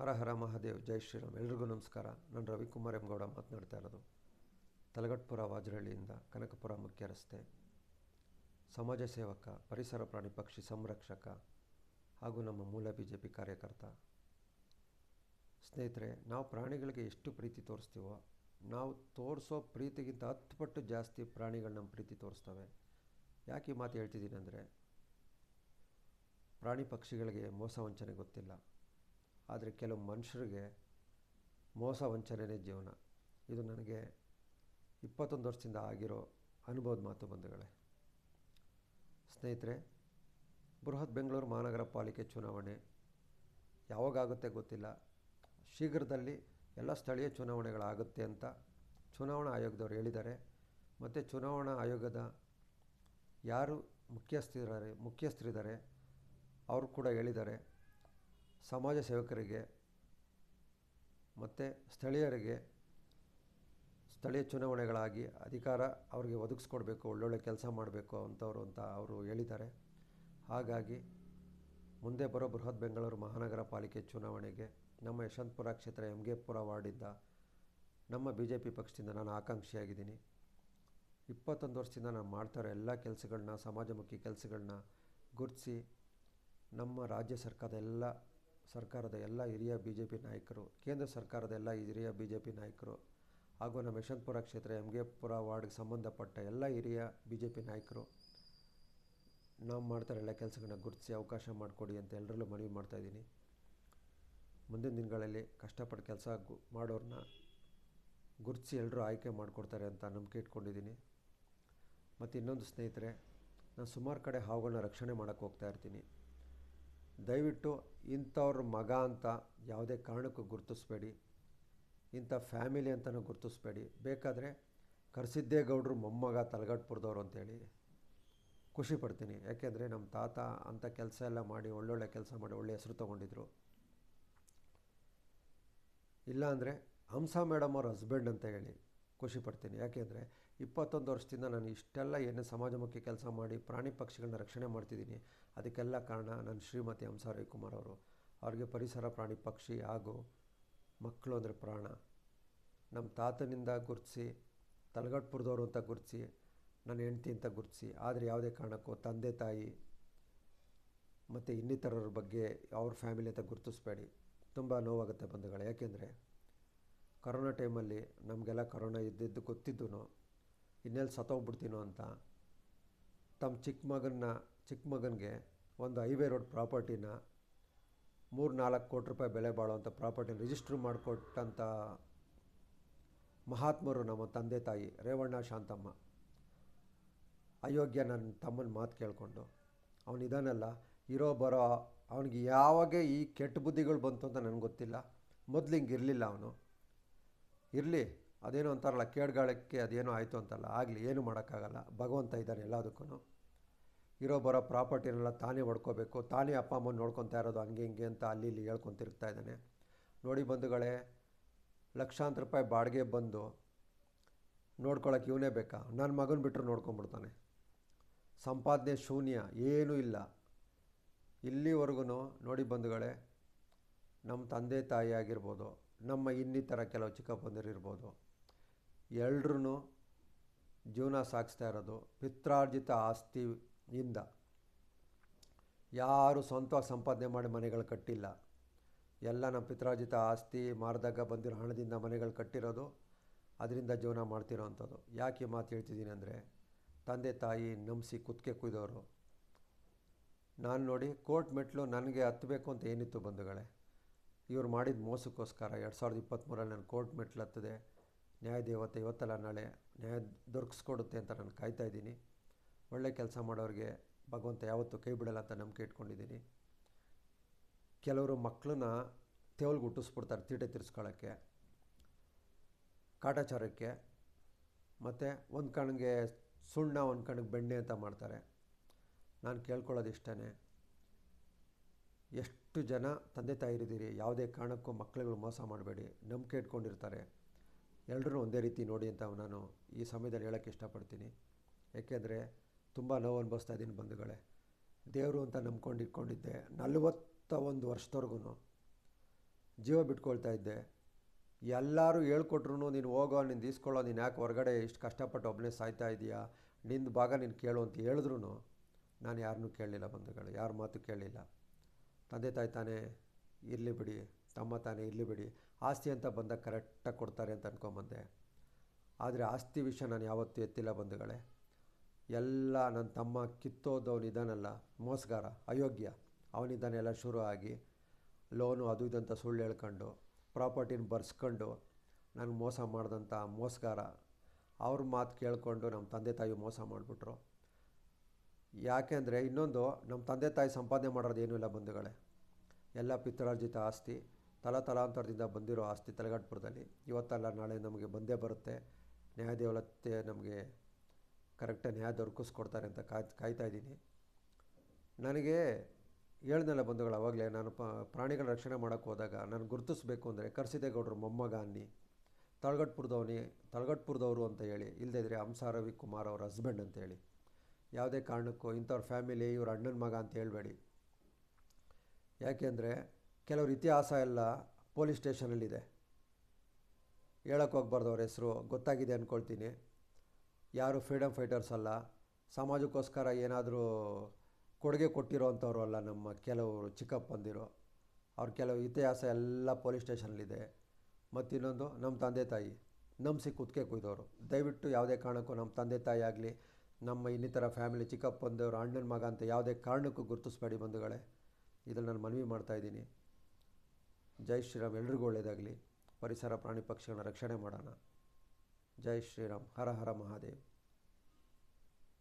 ಹರ ಹರ ಮಹಾದೇವ್, ಜೈ ಶ್ರೀರಾಮ್. ಎಲ್ರಿಗೂ ನಮಸ್ಕಾರ. ನಾನು ರವಿಕುಮಾರ್ ಎಂಗೌಡ ಮಾತನಾಡ್ತಾ ಇರೋದು. ತಲಗಟ್ಪುರ ವಾಜರಹಳ್ಳಿಯಿಂದ ಕನಕಪುರ ಮುಖ್ಯ ರಸ್ತೆ. ಸಮಾಜ ಸೇವಕ, ಪರಿಸರ ಪ್ರಾಣಿ ಪಕ್ಷಿ ಸಂರಕ್ಷಕ ಹಾಗೂ ನಮ್ಮ ಮೂಲ ಬಿ ಜೆ ಪಿ ಕಾರ್ಯಕರ್ತ. ಸ್ನೇಹಿತರೆ, ನಾವು ಪ್ರಾಣಿಗಳಿಗೆ ಎಷ್ಟು ಪ್ರೀತಿ ತೋರಿಸ್ತೀವೋ, ನಾವು ತೋರಿಸೋ ಪ್ರೀತಿಗಿಂತ ಹತ್ತು ಪಟ್ಟು ಜಾಸ್ತಿ ಪ್ರಾಣಿಗಳು ನಮ್ಮ ಪ್ರೀತಿ ತೋರಿಸ್ತವೆ. ಯಾಕೆ ಮಾತು ಹೇಳ್ತಿದ್ದೀನಿ ಅಂದರೆ, ಪ್ರಾಣಿ ಪಕ್ಷಿಗಳಿಗೆ ಮೋಸ ವಂಚನೆ ಗೊತ್ತಿಲ್ಲ. ಆದರೆ ಕೆಲವು ಮನುಷ್ಯರಿಗೆ ಮೋಸ ವಂಚನೆಯೇ ಜೀವನ. ಇದು ನನಗೆ ಇಪ್ಪತ್ತೊಂದು ವರ್ಷದಿಂದ ಆಗಿರೋ ಅನುಭವದ ಮಾತು ಬಂಧುಗಳೇ. ಸ್ನೇಹಿತರೆ, ಬೃಹತ್ ಬೆಂಗಳೂರು ಮಹಾನಗರ ಪಾಲಿಕೆ ಚುನಾವಣೆ ಯಾವಾಗುತ್ತೆ ಗೊತ್ತಿಲ್ಲ. ಶೀಘ್ರದಲ್ಲಿ ಎಲ್ಲ ಸ್ಥಳೀಯ ಚುನಾವಣೆಗಳಾಗುತ್ತೆ ಅಂತ ಚುನಾವಣಾ ಆಯೋಗದವರು ಹೇಳಿದ್ದಾರೆ. ಮತ್ತು ಚುನಾವಣಾ ಆಯೋಗದ ಯಾರು ಮುಖ್ಯಸ್ಥರಿದ್ದಾರೆ ಮುಖ್ಯಸ್ಥರಿದ್ದಾರೆ, ಅವರು ಕೂಡ ಹೇಳಿದ್ದಾರೆ. ಸಮಾಜ ಸೇವಕರಿಗೆ ಮತ್ತು ಸ್ಥಳೀಯರಿಗೆ ಸ್ಥಳೀಯ ಚುನಾವಣೆಗಳಾಗಿ ಅಧಿಕಾರ ಅವರಿಗೆ ಒದಗಿಸ್ಕೊಡ್ಬೇಕು, ಒಳ್ಳೊಳ್ಳೆ ಕೆಲಸ ಮಾಡಬೇಕು ಅಂತವರು ಅಂತ ಅವರು ಹೇಳಿದ್ದಾರೆ. ಹಾಗಾಗಿ ಮುಂದೆ ಬರೋ ಬೃಹತ್ ಬೆಂಗಳೂರು ಮಹಾನಗರ ಪಾಲಿಕೆ ಚುನಾವಣೆಗೆ ನಮ್ಮ ಯಶವಂತಪುರ ಕ್ಷೇತ್ರ ಎಂ ಗೆ ಪುರ ವಾರ್ಡಿಂದ ನಮ್ಮ ಬಿ ಜೆ ಪಿ ಪಕ್ಷದಿಂದ ನಾನು ಆಕಾಂಕ್ಷಿಯಾಗಿದ್ದೀನಿ. ಇಪ್ಪತ್ತೊಂದು ವರ್ಷದಿಂದ ನಾನು ಮಾಡ್ತಾರೋ ಎಲ್ಲ ಕೆಲಸಗಳನ್ನ, ಸಮಾಜಮುಖಿ ಕೆಲಸಗಳನ್ನ ಗುರುತಿಸಿ ನಮ್ಮ ರಾಜ್ಯ ಸರ್ಕಾರದ ಎಲ್ಲ ಸರ್ಕಾರದ ಎಲ್ಲ ಹಿರಿಯ ಬಿ ಜೆ ಪಿ ನಾಯಕರು, ಕೇಂದ್ರ ಸರ್ಕಾರದ ಎಲ್ಲ ಹಿರಿಯ ಬಿ ಜೆ ಪಿ ನಾಯಕರು ಹಾಗೂ ನಮ್ಮ ಯಶವಂತಪುರ ಕ್ಷೇತ್ರ ಎಂ ಗೆ ಪುರ ವಾರ್ಡ್ಗೆ ಸಂಬಂಧಪಟ್ಟ ಎಲ್ಲ ಹಿರಿಯ ಬಿ ಜೆ ಪಿ ನಾಯಕರು, ನಾವು ಮಾಡ್ತಾರೆ ಎಲ್ಲ ಕೆಲಸಗಳನ್ನ ಗುರುತಿಸಿ ಅವಕಾಶ ಮಾಡಿಕೊಡಿ ಅಂತ ಎಲ್ಲರಲ್ಲೂ ಮನವಿ ಮಾಡ್ತಾಯಿದ್ದೀನಿ ಮುಂದಿನ ದಿನಗಳಲ್ಲಿ ಕಷ್ಟಪಟ್ಟು ಕೆಲಸ ಮಾಡೋರನ್ನ ಗುರುತಿಸಿ ಎಲ್ಲರೂ ಆಯ್ಕೆ ಮಾಡಿಕೊಡ್ತಾರೆ ಅಂತ ನಂಬಿಕೆ ಇಟ್ಕೊಂಡಿದ್ದೀನಿ. ಮತ್ತು ಇನ್ನೊಂದು ಸ್ನೇಹಿತರೆ, ನಾನು ಸುಮಾರು ಕಡೆ ಹಾವುಗಳನ್ನ ರಕ್ಷಣೆ ಮಾಡೋಕ್ಕೆ ಹೋಗ್ತಾ ಇರ್ತೀನಿ. ದಯವಿಟ್ಟು ಇಂಥವ್ರ ಮಗ ಅಂತ ಯಾವುದೇ ಕಾರಣಕ್ಕೂ ಗುರುತಿಸ್ಬೇಡಿ. ಇಂಥ ಫ್ಯಾಮಿಲಿ ಅಂತಲೂ ಗುರುತಿಸ್ಬೇಡಿ. ಬೇಕಾದರೆ ಕರ್ಸಿದ್ದೇಗೌಡರು ಮೊಮ್ಮಗ ತಲಗಟ್ಪುರದವ್ರು ಅಂತೇಳಿ ಖುಷಿ ಪಡ್ತೀನಿ. ಯಾಕೆಂದರೆ ನಮ್ಮ ತಾತ ಅಂಥ ಕೆಲಸ ಎಲ್ಲ ಮಾಡಿ, ಒಳ್ಳೊಳ್ಳೆ ಕೆಲಸ ಮಾಡಿ, ಒಳ್ಳೆ ಹೆಸರು ತೊಗೊಂಡಿದ್ರು. ಇಲ್ಲಾಂದರೆ ಹಂಸ ಮೇಡಮ್ ಅವ್ರ ಹಸ್ಬೆಂಡ್ ಅಂತ ಹೇಳಿ ಖುಷಿ ಪಡ್ತೀನಿ. ಯಾಕೆಂದರೆ ಇಪ್ಪತ್ತೊಂದು ವರ್ಷದಿಂದ ನಾನು ಇಷ್ಟೆಲ್ಲ ಏನು ಸಮಾಜಮುಖಿ ಕೆಲಸ ಮಾಡಿ ಪ್ರಾಣಿ ಪಕ್ಷಿಗಳನ್ನ ರಕ್ಷಣೆ ಮಾಡ್ತಿದ್ದೀನಿ. ಅದಕ್ಕೆಲ್ಲ ಕಾರಣ ನನ್ನ ಶ್ರೀಮತಿ ಹಂಸ ಕುಮಾರ್ ಅವರು. ಅವ್ರಿಗೆ ಪರಿಸರ, ಪ್ರಾಣಿ, ಪಕ್ಷಿ ಹಾಗೂ ಮಕ್ಕಳು ಅಂದರೆ ಪ್ರಾಣ. ನಮ್ಮ ತಾತನಿಂದ ಗುರುತಿಸಿ, ತಲಗಟ್ಪುರದವರು ಅಂತ ಗುರುತಿಸಿ, ನನ್ನ ಹೆಂಡ್ತಿ ಅಂತ ಗುರುತಿಸಿ, ಆದರೆ ಯಾವುದೇ ಕಾರಣಕ್ಕೂ ತಂದೆ, ತಾಯಿ ಮತ್ತು ಇನ್ನಿತರರ ಬಗ್ಗೆ ಅವ್ರ ಫ್ಯಾಮಿಲಿ ಅಂತ ಗುರುತಿಸ್ಬೇಡಿ. ತುಂಬ ನೋವಾಗುತ್ತೆ ಬಂಧುಗಳು. ಯಾಕೆಂದರೆ, ಕರೋನಾ ಟೈಮಲ್ಲಿ ನಮಗೆಲ್ಲ ಕರೋನಾ ಇದ್ದಿದ್ದು ಗೊತ್ತಿದ್ದು ಇನ್ನೆಲ್ಲಿ ಸತ್ತೋಗ್ಬಿಡ್ತೀನೋ ಅಂತ, ತಮ್ಮ ಚಿಕ್ಕ ಮಗನ್ನ, ಚಿಕ್ಕ ಮಗನಿಗೆ ಒಂದು ಹೈವೇ ರೋಡ್ ಪ್ರಾಪರ್ಟಿನ ಮೂರು ನಾಲ್ಕು ಕೋಟಿ ರೂಪಾಯಿ ಬೆಲೆ ಬಾಳುವಂಥ ಪ್ರಾಪರ್ಟಿನ ರಿಜಿಸ್ಟ್ರ್ ಮಾಡಿಕೊಟ್ಟಂಥ ಮಹಾತ್ಮರು ನಮ್ಮ ತಂದೆ ತಾಯಿ ರೇವಣ್ಣ ಶಾಂತಮ್ಮ. ಅಯೋಗ್ಯ ನನ್ನ ತಮ್ಮನ ಮಾತು ಕೇಳಿಕೊಂಡು ಅವನಿದಾನಲ್ಲ ಇರೋ ಬರೋ, ಅವನಿಗೆ ಯಾವಾಗ ಈ ಕೆಟ್ಟ ಬುದ್ಧಿಗಳು ಬಂತು ಅಂತ ನನಗೆ ಗೊತ್ತಿಲ್ಲ. ಮೊದಲು ಹಿಂಗೆ ಇರಲಿಲ್ಲ ಅವನು. ಇರಲಿ ಅದೇನೋ ಅಂತಾರಲ್ಲ ಕೇಡ್ಗಾಳಕ್ಕೆ ಅದೇನೋ ಆಯಿತು ಅಂತಲ್ಲ, ಆಗಲಿ ಏನು ಮಾಡೋಕ್ಕಾಗಲ್ಲ. ಭಗವಂತ ಇದ್ದಾನೆ ಎಲ್ಲದಕ್ಕೂ. ಇರೋ ಬರೋ ಪ್ರಾಪರ್ಟಿನೆಲ್ಲ ತಾನೇ ಹೊಡ್ಕೋಬೇಕು. ತಾನೇ ಅಪ್ಪ, ಅಮ್ಮನ ನೋಡ್ಕೊತಾ ಇರೋದು ಹಂಗೆ, ಹಿಂಗೆ ಅಂತ ಅಲ್ಲಿ ಇಲ್ಲಿ ಹೇಳ್ಕೊತಿರ್ತಾ ಇದ್ದಾನೆ. ನೋಡಿ ಬಂಧುಗಳೇ, ಲಕ್ಷಾಂತರ ರೂಪಾಯಿ ಬಾಡಿಗೆ ಬಂದು ನೋಡ್ಕೊಳಕ್ಕೆ ಇವನೇ ಬೇಕಾ? ನನ್ನ ಮಗನ ಬಿಟ್ಟರು ನೋಡ್ಕೊಂಬಿಡ್ತಾನೆ. ಸಂಪಾದನೆ ಶೂನ್ಯ, ಏನೂ ಇಲ್ಲ. ಇಲ್ಲಿವರೆಗೂ ನೋಡಿ ಬಂಧುಗಳೇ ನಮ್ಮ ತಂದೆ ತಾಯಿ ಆಗಿರ್ಬೋದು, ನಮ್ಮ ಇನ್ನಿತರ ಕೆಲವು ಚಿಕ್ಕಪ್ಪಂದಿರಿರ್ಬೋದು ಎಲ್ರೂ ಜೀವನ ಸಾಗಿಸ್ತಾ ಇರೋದು ಪಿತ್ರಾರ್ಜಿತ ಆಸ್ತಿಯಿಂದ. ಯಾರು ಸ್ವಂತವಾಗಿ ಸಂಪಾದನೆ ಮಾಡಿ ಮನೆಗಳು ಕಟ್ಟಿಲ್ಲ. ಎಲ್ಲ ನಮ್ಮ ಪಿತ್ರಾರ್ಜಿತ ಆಸ್ತಿ ಮಾರಿದಾಗ ಬಂದಿರೋ ಹಣದಿಂದ ಮನೆಗಳು ಕಟ್ಟಿರೋದು, ಅದರಿಂದ ಜೀವನ ಮಾಡ್ತಿರೋ ಅಂಥದ್ದು. ಯಾಕೆ ಮಾತು ಹೇಳ್ತಿದ್ದೀನಿ ಅಂದರೆ, ತಂದೆ ತಾಯಿ ನಂಬಿಸಿ ಕುತ್ತಿಗೆ ಕುಯ್ದವರು ನಾನು ನೋಡಿ ಕೋರ್ಟ್ ಮೆಟ್ಲು ನನಗೆ ಹತ್ತಬೇಕು ಅಂತ ಏನಿತ್ತು ಬಂಧುಗಳೇ. ಇವ್ರು ಮಾಡಿದ ಮೋಸಕ್ಕೋಸ್ಕರ ಎರಡು ಸಾವಿರದ ಇಪ್ಪತ್ತ್ಮೂರಲ್ಲಿ ನಾನು ಕೋರ್ಟ್ ಮೆಟ್ಲು ಹತ್ತದೆ. ನ್ಯಾಯದೇವತೆ ಇವತ್ತಲ್ಲ, ನಾಳೆ ನ್ಯಾಯ ದೊರಕಿಸ್ಕೊಡುತ್ತೆ ಅಂತ ನಾನು ಕಾಯ್ತಾ ಇದ್ದೀನಿ. ಒಳ್ಳೆ ಕೆಲಸ ಮಾಡೋರಿಗೆ ಭಗವಂತ ಯಾವತ್ತೂ ಕೈ ಬಿಡಲ್ಲ ಅಂತ ನಂಬಿಕೆ ಇಟ್ಕೊಂಡಿದ್ದೀನಿ. ಕೆಲವರು ಮಕ್ಕಳನ್ನ ತೇವಲ್ಗೆ ಹುಟ್ಟಿಸ್ಬಿಡ್ತಾರೆ ತೀಟೆ ತಿರ್ಸ್ಕೊಳ್ಳೋಕ್ಕೆ, ಕಾಟಾಚಾರಕ್ಕೆ. ಮತ್ತು ಒಂದು ಕಣ್ಣಿಗೆ ಸುಣ್ಣ ಒಂದು ಕಣ್ಣಿಗೆ ಬೆಣ್ಣೆ ಅಂತ ಮಾಡ್ತಾರೆ. ನಾನು ಕೇಳ್ಕೊಳ್ಳೋದು ಇಷ್ಟೇ ಎಷ್ಟು ಜನ ತಂದೆ ತಾಯಿರಿದ್ದೀರಿ ಯಾವುದೇ ಕಾರಣಕ್ಕೂ ಮಕ್ಕಳುಗಳು ಮೋಸ ಮಾಡಬೇಡಿ, ನಂಬಿಕೆ ಇಟ್ಕೊಂಡಿರ್ತಾರೆ. ಎಲ್ಲರೂ ಒಂದೇ ರೀತಿ ನೋಡಿ ಅಂತ ನಾನು ಈ ಸಮಯದಲ್ಲಿ ಹೇಳೋಕ್ಕೆ ಇಷ್ಟಪಡ್ತೀನಿ. ಏಕೆಂದರೆ ತುಂಬ ನೋವು ಅನುಭವಿಸ್ತಾ ಇದ್ದೀನಿ ಬಂಧುಗಳೇ. ದೇವರು ಅಂತ ನಂಬ್ಕೊಂಡು ಇಟ್ಕೊಂಡಿದ್ದೆ ನಲವತ್ತ ಒಂದು ವರ್ಷದವರೆಗೂ ಜೀವ ಬಿಟ್ಕೊಳ್ತಾ ಇದ್ದೆ. ಎಲ್ಲರೂ ಹೇಳ್ಕೊಟ್ರು ನೀನು ಹೋಗೋ, ನೀನು ಈಸ್ಕೊಳ್ಳೋ, ನೀನು ಯಾಕೆ ಹೊರಗಡೆ ಇಷ್ಟು ಕಷ್ಟಪಟ್ಟು ಒಬ್ಬನೇ ಸಾಯ್ತಾ ಇದೆಯಾ? ನಿಂದು ಭಾಗ ನೀನು ಕೇಳು ಅಂತ ಹೇಳಿದ್ರು ನಾನು ಯಾರನ್ನೂ ಕೇಳಲಿಲ್ಲ ಬಂಧುಗಳು, ಯಾರ ಮಾತು ಕೇಳಲಿಲ್ಲ. ತಂದೆ ತಾಯಿ ತಾನೇ, ಇರಲಿ ಬಿಡಿ ತಮ್ಮ ತಾನೇ, ಇರಲಿ ಬಿಡಿ. ಆಸ್ತಿ ಅಂತ ಬಂದಾಗ ಕರೆಕ್ಟಾಗಿ ಕೊಡ್ತಾರೆ ಅಂತ ಅಂದ್ಕೊಂಬಂದೆ ಆದರೆ ಆಸ್ತಿ ವಿಷಯ ನಾನು ಯಾವತ್ತೂ ಎತ್ತಿಲ್ಲ ಬಂಧುಗಳೇ. ಎಲ್ಲ ನನ್ನ ತಮ್ಮ ಕಿತ್ತೋದವನಿದ್ದಾನಲ್ಲ ಮೋಸಗಾರ, ಅಯೋಗ್ಯ. ಅವನಿದ್ದಾನೆಲ್ಲ ಶುರು ಆಗಿ, ಲೋನು ಅದು ಇದಂತ ಸುಳ್ಳು ಹೇಳ್ಕೊಂಡು, ಪ್ರಾಪರ್ಟಿನ ಬರ್ಸ್ಕೊಂಡು, ನನಗೆ ಮೋಸ ಮಾಡಿದಂಥ ಮೋಸಗಾರ. ಅವ್ರ ಮಾತು ಕೇಳಿಕೊಂಡು ನಮ್ಮ ತಂದೆ ತಾಯಿ ಮೋಸ ಮಾಡಿಬಿಟ್ರು. ಯಾಕೆಂದರೆ ಇನ್ನೊಂದು, ನಮ್ಮ ತಂದೆ ತಾಯಿ ಸಂಪಾದನೆ ಮಾಡೋದು ಏನೂ ಇಲ್ಲ ಬಂಧುಗಳೇ. ಎಲ್ಲ ಪಿತ್ರಾರ್ಜಿತ ಆಸ್ತಿ. ತಲತಲಾಂತರದಿಂದ ಬಂದಿರೋ ಆಸ್ತಿ ತಲಗಟ್ಪುರದಲ್ಲಿ. ಇವತ್ತಲ್ಲ ನಾಳೆ ನಮಗೆ ಬಂದೇ ಬರುತ್ತೆ. ನ್ಯಾಯದೇವಲತ್ತೆ ನಮಗೆ ಕರೆಕ್ಟಾಗಿ ನ್ಯಾಯ ದೊರಕಿಸ್ಕೊಡ್ತಾರೆ ಅಂತ ಕಾಯ್, ಕಾಯ್ತಾ ಇದ್ದೀನಿ. ನನಗೆ ಹೇಳ್ದಲ್ಲ ಬಂಧುಗಳು ಆವಾಗಲೇ ನಾನು ಪ್ರಾಣಿಗಳ ರಕ್ಷಣೆ ಮಾಡೋಕ್ಕೆ ಹೋದಾಗ ನಾನು ಗುರುತಿಸ್ಬೇಕು ಅಂದರೆ ಕರ್ಸಿದೇಗೌಡರು ಮೊಮ್ಮಗ ಅನ್ನಿ ತಳಗಟ್ಪುರದವನಿ, ತಳಗಟ್ಪುರದವರು ಅಂತ ಹೇಳಿ ಇಲ್ಲದೇ ಇದ್ದರೆ ಹಂಸ ರವಿ ಕುಮಾರ್ ಅವ್ರ ಹಸ್ಬೆಂಡ್ ಅಂತ ಹೇಳಿ. ಯಾವುದೇ ಕಾರಣಕ್ಕೂ ಇಂಥವ್ರ ಫ್ಯಾಮಿಲಿ ಇವ್ರ ಅಣ್ಣನ ಮಗ ಅಂತ ಹೇಳಬೇಡಿ. ಯಾಕೆಂದರೆ ಕೆಲವ್ರ ಇತಿಹಾಸ ಎಲ್ಲ ಪೊಲೀಸ್ ಸ್ಟೇಷನಲ್ಲಿದೆ ಹೇಳಕ್ಕೆ ಹೋಗ್ಬಾರ್ದು ಅವ್ರ ಹೆಸರು, ಗೊತ್ತಾಗಿದೆ ಅಂದ್ಕೊಳ್ತೀನಿ ಯಾರು ಫ್ರೀಡಮ್ ಫೈಟರ್ಸ್ ಅಲ್ಲ. ಸಮಾಜಕ್ಕೋಸ್ಕರ ಏನಾದರೂ ಕೊಡುಗೆ ಕೊಟ್ಟಿರೋ ಅಂಥವ್ರು ಅಲ್ಲ ನಮ್ಮ ಕೆಲವರು, ಚಿಕ್ಕಪ್ಪಂದಿರು. ಅವ್ರ ಕೆಲವು ಇತಿಹಾಸ ಎಲ್ಲ ಪೊಲೀಸ್ ಸ್ಟೇಷನಲ್ಲಿದೆ ಮತ್ತು ಇನ್ನೊಂದು ನಮ್ಮ ತಂದೆ ತಾಯಿ ನಂಬಿಸಿ ಕುತ್ತಿಗೆ ಕುಯ್ದವರು ದಯವಿಟ್ಟು ಯಾವುದೇ ಕಾರಣಕ್ಕೂ ನಮ್ಮ ತಂದೆ ತಾಯಿ ಆಗಲಿ, ನಮ್ಮ ಇನ್ನಿತರ ಫ್ಯಾಮಿಲಿ ಚಿಕ್ಕಪ್ಪಂದವರು ಅಣ್ಣನ ಮಗ ಅಂತ ಯಾವುದೇ ಕಾರಣಕ್ಕೂ ಗುರುತಿಸ್ಬೇಡಿ ಬಂಧುಗಳೇ. ಇದನ್ನು ನಾನು ಮನವಿ ಮಾಡ್ತಾಯಿದ್ದೀನಿ ಜೈ ಶ್ರೀರಾಮ್ ಎಲ್ರಿಗೂ ಒಳ್ಳೆಯದಾಗಲಿ ಪರಿಸರ ಪ್ರಾಣಿ ಪಕ್ಷಿಗಳನ್ನ ರಕ್ಷಣೆ ಮಾಡೋಣ. ಜೈ ಶ್ರೀರಾಮ್ ಹರ ಹರ ಮಹಾದೇವ್.